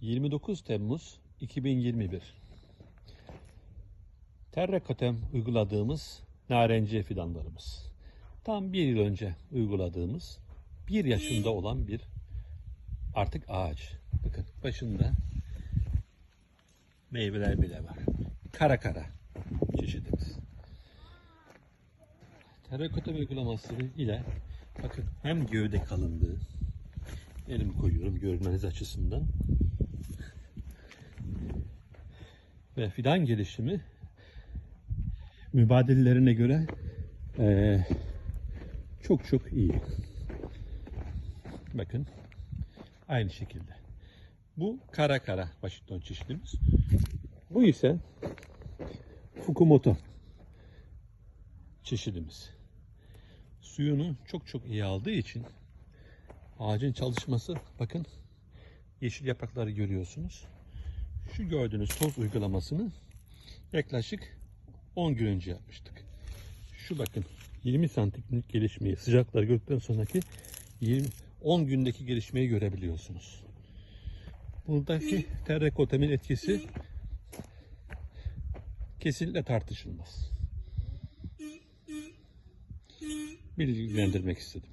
29 Temmuz 2021 Terrakotem uyguladığımız narenciye fidanlarımız. Tam bir yıl önce uyguladığımız bir yaşında olan bir artık ağaç. Bakın başında meyveler bile var. Kara kara çeşidimiz. Terrakotem uygulaması ile bakın hem gövde kalınlığı elimi koyuyorum görmeniz açısından ve fidan gelişimi mübadelelerine göre eee, çok çok iyi. Bakın aynı şekilde. Bu kara kara Washington çeşidimiz. Bu ise Fukumoto çeşidimiz. Suyunu çok çok iyi aldığı için ağacın çalışması bakın yeşil yaprakları görüyorsunuz. Şu gördüğünüz toz uygulamasını yaklaşık 10 gün önce yapmıştık. Şu bakın 20 santimlik gelişmeyi sıcaklar gördükten sonraki 20 10 gündeki gelişmeyi görebiliyorsunuz. Buradaki terrakotemin etkisi kesinlikle tartışılmaz. Bilgilendirmek istedim.